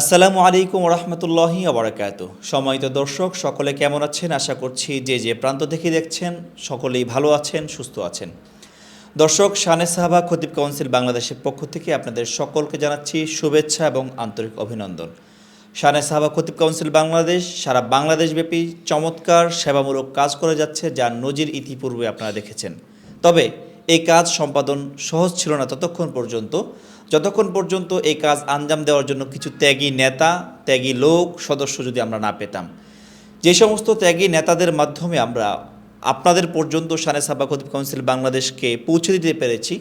আসসালামু আলাইকুম রহমতুল্লাহি আবরাকাত সময়ত দর্শক, সকলে কেমন আছেন? আশা করছি যে যে প্রান্ত থেকে দেখছেন, সকলেই ভালো আছেন, সুস্থ আছেন। দর্শক, শানে সাহাবা খতিব কাউন্সিল বাংলাদেশের পক্ষ থেকে আপনাদের সকলকে জানাচ্ছি শুভেচ্ছা এবং আন্তরিক অভিনন্দন। শানে সাহাবা খতিব কাউন্সিল বাংলাদেশ, সারা বাংলাদেশব্যাপী চমৎকার, সেবামূলক কাজ করে যাচ্ছে যার নজির ইতিপূর্বে আপনারা দেখেছেন। তবে এই কাজ সম্পাদন সহজ ছিল না ততক্ষণ পর্যন্ত। যতক্ষণ পর্যন্ত এই কাজ আঞ্জাম দেওয়ার জন্য কিছু ত্যাগী নেতা, ত্যাগী লোক, সদস্য যদি আমরা না পেতাম, যে সমস্ত ত্যাগী নেতাদের মাধ্যমে আমরা আপনাদের পর্যন্ত শানে সাবা খতিব কাউন্সিল বাংলাদেশকে পৌঁছে দিতে পেরেছি,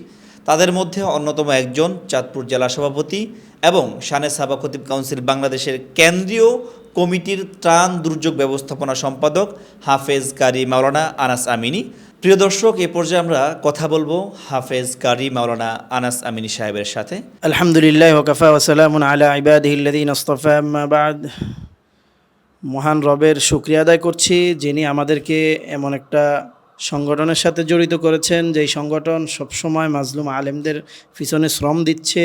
তাদের মধ্যে অন্যতম একজন চাঁদপুর জেলা সভাপতি এবং শানে সাবা খতিব কাউন্সিল বাংলাদেশের কেন্দ্রীয় কমিটির ত্রাণ দুর্যোগ ব্যবস্থাপনা সম্পাদক হাফেজ কারি মাওলানা আনাস আমিনী প্রিয় দর্শক, এ পর্যায়ে আমরা কথা বলব হাফেজ কারি মাওলানা আনাস আমিনী সাহেবের সাথে। আলহামদুলিল্লাহ ওকাফা ওসালামুন আলা ইবাদিহিল্লাদিন আস্তফা আম্মাবাদ মহান রবের শুক্রিয়া আদায় করছি, যিনি আমাদেরকে এমন একটা সংগঠনের সাথে জড়িত করেছেন, যেই সংগঠন সবসময় মাজলুম আলেমদের পিছনে শ্রম দিচ্ছে,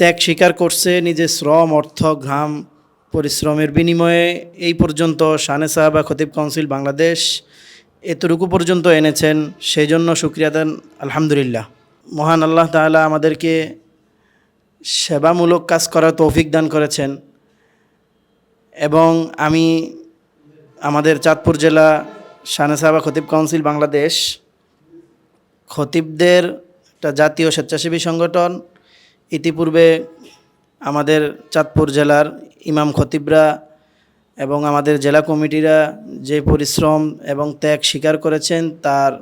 ত্যাগ স্বীকার করছে নিজের শ্রম, অর্থ, ঘাম, পরিশ্রমের বিনিময়ে। এই পর্যন্ত শানে সাহাবা খতিব কাউন্সিল বাংলাদেশ এতটুকু পর্যন্ত এনেছেন সেই জন্য শুক্রিয়া দেন, আলহামদুলিল্লাহ। মহান আল্লাহ তাআলা আমাদেরকে সেবামূলক কাজ করার তৌফিক দান করেছেন। এবং আমি আমাদের চাঁদপুর জেলা সানেসাবা খতিব কাউন্সিল বাংলাদেশ খতিবদের একটা জাতীয় স্বেচ্ছাসেবী সংগঠন। ইতিপূর্বে আমাদের চাঁদপুর জেলার ইমাম খতিবরা এবং আমাদের জেলা কমিটিরা যে পরিশ্রম এবং ত্যাগ স্বীকার করেছেন, তার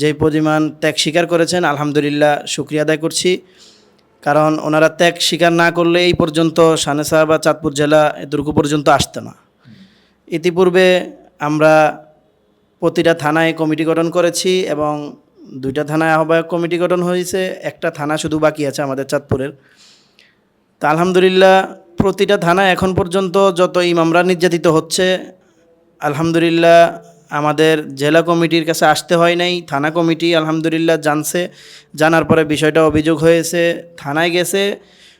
যে পরিমাণ ত্যাগ স্বীকার করেছেন, আলহামদুলিল্লাহ শুক্রিয়া আদায় করছি। কারণ ওনারা ত্যাগ স্বীকার না করলে এই পর্যন্ত সানেসা বা চাঁদপুর জেলা দুর্গ পর্যন্ত আসতো না। ইতিপূর্বে আমরা প্রতিটা থানায় কমিটি গঠন করেছি এবং দুইটা থানায় আহ্বায়ক কমিটি গঠন হয়েছে, একটা থানা শুধু বাকি আছে আমাদের চাঁদপুরের। তা আলহামদুলিল্লাহ প্রতিটা থানায় এখন পর্যন্ত যত ইমামরা নির্যাতিত হচ্ছে, আলহামদুলিল্লাহ আমাদের জেলা কমিটির কাছে আসতে হয় নাই, থানা কমিটি আলহামদুলিল্লাহ জানছে। জানার পরে বিষয়টা অভিযোগ হয়েছে, থানায় গেছে।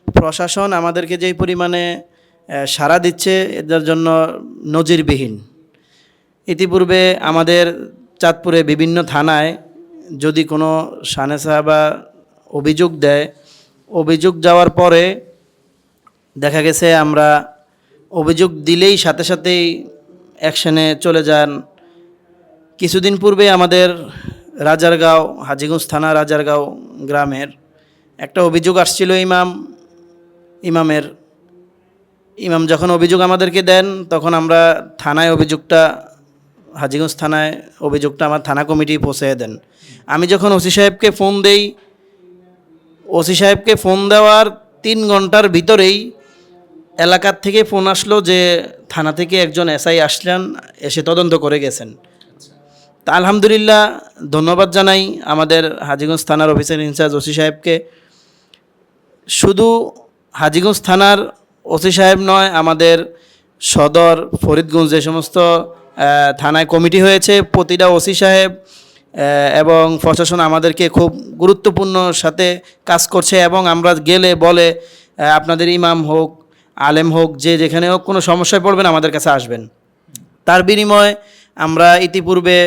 প্রশাসন আমাদেরকে যেই পরিমাণে সাড়া দিচ্ছে, এদের জন্য নজিরবিহীন। ইতিপূর্বে আমাদের চাঁদপুরে বিভিন্ন থানায় যদি কোনো সানে সাহাবা অভিযোগ দেয়, অভিযোগ যাওয়ার পরে দেখা গেছে আমরা অভিযোগ দিলেই সাথে সাথেই অ্যাকশনে চলে যান। কিছুদিন পূর্বে আমাদের রাজারগাঁও, হাজিগঞ্জ থানা রাজারগাঁও গ্রামের একটা অভিযোগ আসছিল ইমাম, ইমামের। ইমাম যখন অভিযোগ আমাদেরকে দেন, তখন আমরা থানায় অভিযোগটা, হাজিগঞ্জ থানায় অভিযোগটা আমার থানা কমিটি পৌঁছে দেন। আমি যখন ওসি সাহেবকে ফোন দেই, ওসি সাহেবকে ফোন দেওয়ার তিন ঘণ্টার ভিতরেই এলাকার থেকে ফোন আসলো যে থানা থেকে একজন এসআই আসলেন, এসে তদন্ত করে গেছেন। তা আলহামদুলিল্লাহ ধন্যবাদ জানাই আমাদের হাজিগঞ্জ থানার অফিসার ইনচার্জ ওসি সাহেবকে। শুধু হাজিগঞ্জ থানার ওসি সাহেব নয়, আমাদের সদর ফরিদগঞ্জ যে সমস্ত থানায় কমিটি হয়েছে, প্রতিটা ওসি সাহেব এবং প্রশাসন আমাদেরকে খুব গুরুত্বপূর্ণ সাথে কাজ করছে এবং আমরা গেলে বলে আপনাদের ইমাম হোক আলেম হোক, যে যেখানে হোক, কোনো সমস্যায় পড়বেন, আমাদের কাছে আসবেন। তার বিনিময়ে আমরা ইতিপূর্বে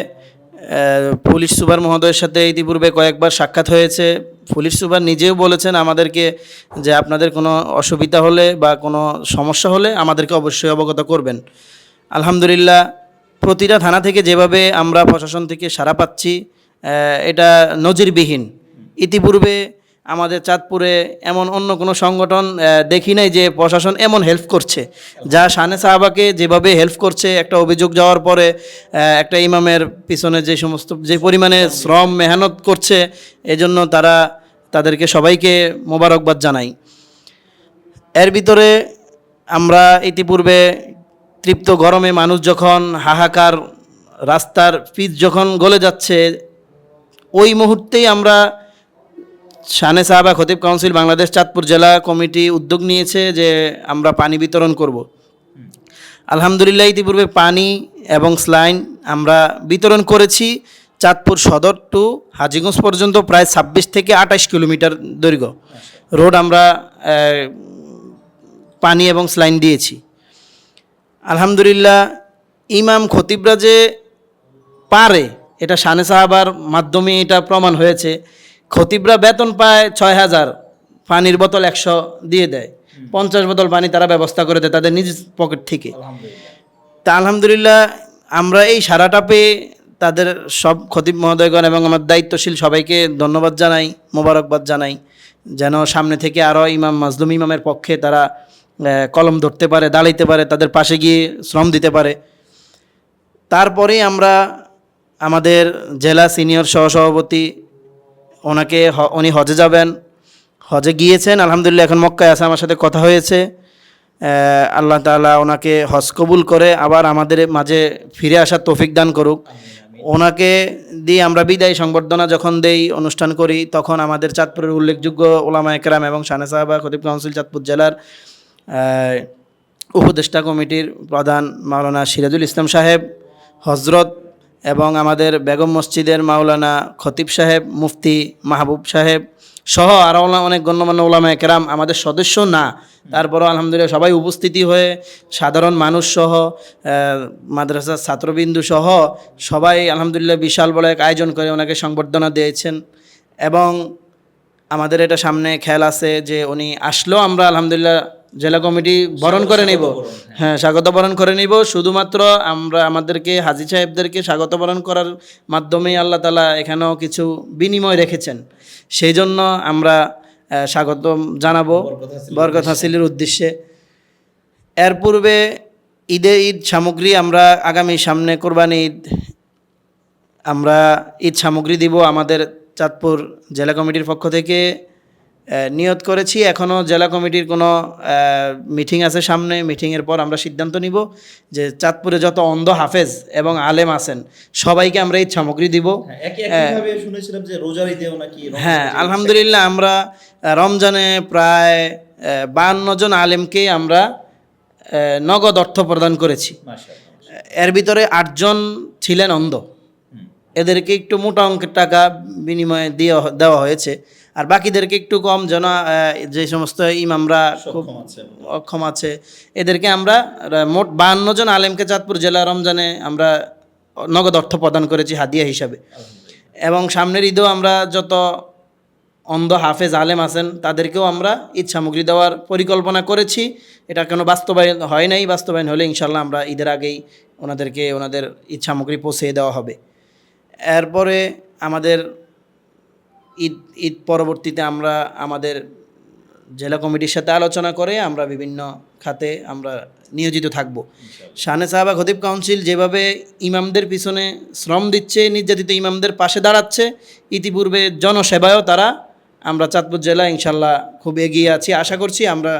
পুলিশ সুপার মহোদয়ের সাথে ইতিপূর্বে কয়েকবার সাক্ষাৎ হয়েছে। পুলিশ সুপার নিজেও বলেছেন আমাদেরকে যে আপনাদের কোনো অসুবিধা হলে বা কোনো সমস্যা হলে আমাদেরকে অবশ্যই অবগত করবেন। আলহামদুলিল্লাহ, প্রতিটা থানা থেকে যেভাবে আমরা প্রশাসন থেকে সাড়া পাচ্ছি এটা নজিরবিহীন। ইতিপূর্বে আমাদের চাঁদপুরে এমন অন্য কোনো সংগঠন দেখি নাই যে প্রশাসন এমন হেল্প করছে। যা শানে সাহাবাকে যেভাবে হেল্প করছে, একটা অভিযোগ যাওয়ার পরে একটা ইমামের পিছনে যে সমস্ত, যে পরিমাণে শ্রম মেহনত করছে, এজন্য তারা তাদেরকে সবাইকে মোবারকবাদ জানাই। এর ভিতরে আমরা ইতিপূর্বে তৃপ্ত গরমে মানুষ যখন হাহাকার, রাস্তার পিচ যখন গলে যাচ্ছে, ওই মুহূর্তেই আমরা শানে সাহাবা খতিব কাউন্সিল বাংলাদেশ চাঁদপুর জেলা কমিটি উদ্যোগ নিয়েছে যে আমরা পানি বিতরণ করব। আলহামদুলিল্লাহ ইতিপূর্বে পানি এবং স্লাইন আমরা বিতরণ করেছি চাঁদপুর সদর টু হাজিগঞ্জ পর্যন্ত প্রায় ছাব্বিশ থেকে আঠাশ কিলোমিটার দৈর্ঘ্য। রোড আমরা পানি এবং স্লাইন দিয়েছি। আলহামদুলিল্লাহ ইমাম খতিবরা যে পারে, এটা শানে সাহাবার মাধ্যমে এটা প্রমাণ হয়েছে। খতিবরা বেতন পায় ছয় হাজার পানির বোতল একশো দিয়ে দেয়। পঞ্চাশ বোতল পানি তারা ব্যবস্থা করে দেয় তাদের নিজ পকেট থেকে। তা আলহামদুলিল্লাহ আমরা এই সারাটা পেয়ে তাদের সব খতিব মহোদয়গণ এবং আমার দায়িত্বশীল সবাইকে ধন্যবাদ জানাই মোবারকবাদ জানাই যেন সামনে থেকে আরও ইমাম মাজলুম ইমামের পক্ষে তারা কলম ধরতে পারে দাঁড়াইতে পারে তাদের পাশে গিয়ে শ্রম দিতে পারে। তারপরে আমরা আমাদের জেলা সিনিয়র সহসভাপতি ওনাকে উনি হজে যাবেন। হজে গিয়েছেন, আলহামদুলিল্লাহ, এখন মক্কায় আছে, আমার সাথে কথা হয়েছে। আল্লাহ তাআলা ওনাকে হজ কবুল করে, আবার আমাদের মাঝে ফিরে আসার তৌফিক দান করুক। ওনাকে দিয়ে আমরা বিদায় সংবর্ধনা যখন দেই, অনুষ্ঠান করি, তখন আমাদের চাঁদপুরের উল্লেখযোগ্য ওলামা একরাম এবং শানে সাহাবা খতিব কাউন্সিল চাঁদপুর জেলার উপদেষ্টা কমিটির প্রধান মাওলানা সিরাজুল ইসলাম সাহেব হজরত এবং আমাদের বেগম মসজিদের মাওলানা খতিব সাহেব, মুফতি মাহবুব সাহেব সহ আরও অনেক গণ্যমান্য ওলামা কেরাম আমাদের সদস্য না। তারপরও আলহামদুলিল্লাহ সবাই উপস্থিতি হয়ে সাধারণ মানুষ সহ মাদ্রাসার ছাত্রবিন্দু সহ সবাই আলহামদুলিল্লাহ বিশাল বড় এক আয়োজন করে ওনাকে সংবর্ধনা দিয়েছেন। এবং আমাদের এটা সামনে খেয়াল আছে যে উনি আসলেও আমরা আলহামদুলিল্লাহ জেলা কমিটি বরণ করে নিব। হ্যাঁ। স্বাগত বরণ করে নিব। শুধুমাত্র আমরা আমাদেরকে হাজি সাহেবদেরকে স্বাগত বরণ করার মাধ্যমেই আল্লাহ তালা এখানেও কিছু বিনিময় রেখেছেন। সেই জন্য আমরা স্বাগত জানাব বরকত হাসিলের উদ্দেশ্যে। এর পূর্বে ঈদে ঈদ সামগ্রী আমরা আগামী সামনে কোরবানি ঈদ আমরা ঈদ সামগ্রী দিব আমাদের চাঁদপুর জেলা কমিটির পক্ষ থেকে। নিয়ত করেছি। এখনও জেলা কমিটির কোনো মিটিং আছে সামনে। মিটিংয়ের পর আমরা সিদ্ধান্ত নিব যে চাঁদপুরে যত অন্ধ হাফেজ এবং আলেম আছেন সবাইকে আমরা ঈদ সামগ্রী দিব। একই একইভাবে শুনেছিলাম যে রোজার ঈদেও নাকি হ্যাঁ আলহামদুলিল্লাহ আমরা রমজানে প্রায় বাহান্ন জন আলেমকে আমরা নগদ অর্থ প্রদান করেছি। এর ভিতরে আটজন ছিলেন অন্ধ। এদেরকে একটু মোটা অঙ্কের টাকা বিনিময়ে দিয়ে দেওয়া হয়েছে। আর বাকিদেরকে একটু কম যেন যে সমস্ত ইমামরা খুব অক্ষম আছে এদেরকে আমরা মোট বাহান্ন জন আলেমকে চাঁদপুর জেলা রমজানে আমরা নগদ অর্থ প্রদান করেছি হাদিয়া হিসাবে। এবং সামনের ঈদেও আমরা যত অন্ধ হাফেজ আলেম আছেন তাদেরকেও আমরা ঈদ সামগ্রী দেওয়ার পরিকল্পনা করেছি। এটা কোনো বাস্তবায়ন হয় নাই বাস্তবায়ন হলে ইনশাল্লাহ আমরা ঈদের আগেই ওনাদেরকে ওনাদের ঈদ সামগ্রী পৌঁছে দেওয়া হবে। এরপরে আমাদের ঈদ ঈদ পরবর্তীতে আমরা আমাদের জেলা কমিটির সাথে আলোচনা করে আমরা বিভিন্ন খাতে আমরা নিয়োজিত থাকব। শানে সাহাবা খতিব কাউন্সিল যেভাবে ইমামদের পিছনে শ্রম দিচ্ছে নির্যাতিত ইমামদের পাশে দাঁড়াচ্ছে ইতিপূর্বে জনসেবায়ও তারা আমরা চাঁদপুর জেলা ইনশাল্লাহ খুব এগিয়ে আছি। আশা করছি আমরা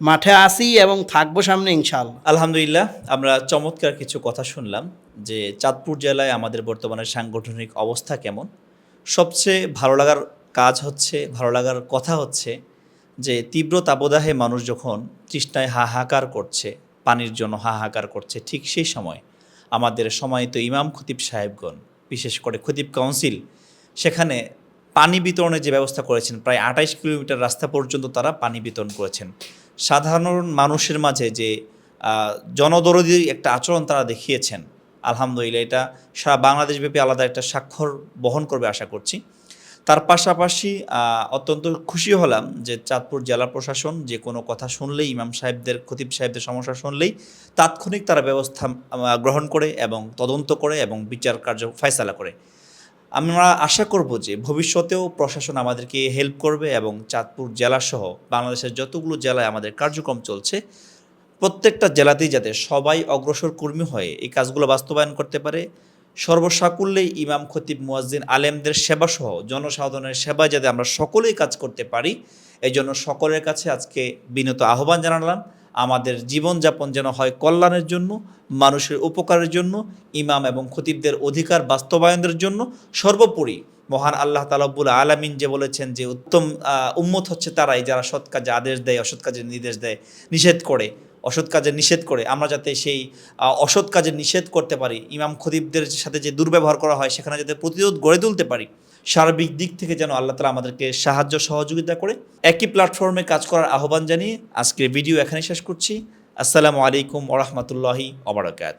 মাঠে আসি এবং থাকব সামনে ইনশাল্লাহ আলহামদুলিল্লাহ আমরা চমৎকার কিছু কথা শুনলাম যে চাঁদপুর জেলায় আমাদের বর্তমানে সাংগঠনিক অবস্থা কেমন? সবচেয়ে ভালো লাগার কাজ হচ্ছে ভালো লাগার কথা হচ্ছে যে তীব্র তাবদাহে মানুষ যখন তৃষ্ণায় হাহাকার করছে পানির জন্য হাহাকার করছে ঠিক সেই সময় আমাদের সময়ত ইমাম খতিব সাহেবগণ বিশেষ করে খতিব কাউন্সিল সেখানে পানি বিতরণের যে ব্যবস্থা করেছেন প্রায় আঠাইশ কিলোমিটার রাস্তা পর্যন্ত তারা পানি বিতরণ করেছেন। সাধারণ মানুষের মাঝে যে আহ, জনদরদি একটা আচরণ তারা দেখিয়েছেন। আলহামদুলিল্লাহ, এটা সারা বাংলাদেশব্যাপী আলাদা একটা স্বাক্ষর বহন করবে আশা করছি। তার পাশাপাশি অত্যন্ত খুশি হলাম যে চাঁদপুর জেলা প্রশাসন যে কোনো কথা শুনলেই, ইমাম সাহেবদের, খতিব সাহেবদের সমস্যা শুনলেই তাৎক্ষণিক তারা ব্যবস্থা গ্রহণ করে এবং তদন্ত করে এবং বিচার কার্য ফয়সালা করে। আমরা আশা করব যে ভবিষ্যতেও প্রশাসন আমাদেরকে হেল্প করবে এবং চাঁদপুর জেলাসহ বাংলাদেশের যতগুলো জেলায় আমাদের কার্যক্রম চলছে প্রত্যেকটা জেলাতেই যাতে সবাই অগ্রসর কর্মী হয়ে এই কাজগুলো বাস্তবায়ন করতে পারে, সর্বসাকুল্যেই ইমাম, খতিব, মুয়াজ্জিন, আলেমদের সেবা সহ জনসাধারণের সেবা যাতে আমরা সকলেই কাজ করতে পারি এই জন্য সকলের কাছে আজকে বিনত আহ্বান জানালাম, আমাদের জীবনযাপন যেন হয় কল্যাণের জন্য, মানুষের উপকারের জন্য, ইমাম এবং খতিবদের অধিকার বাস্তবায়নের জন্য, সর্বোপরি মহান আল্লাহ তালাবুল আলামিন যে বলেছেন যে উত্তম উম্মত হচ্ছে তারাই যারা সৎ কাজে আদেশ দেয়, অসৎ কাজের নির্দেশ দেয়, নিষেধ করে। অসৎ কাজে নিষেধ করে, আমরা যাতে সেই অসৎ কাজে নিষেধ করতে পারি। ইমাম খদিবদের সাথে যে দুর্ব্যবহার করা হয়, সেখানে যাতে প্রতিরোধ গড়ে তুলতে পারি, সার্বিক দিক থেকে যেন আল্লাহ তালা আমাদেরকে সাহায্য সহযোগিতা করে। একই প্ল্যাটফর্মে কাজ করার আহ্বান জানিয়ে আজকের ভিডিও এখানে শেষ করছি। আসসালামু আলাইকুম ওরহমতুল্লাহি অবরাকাত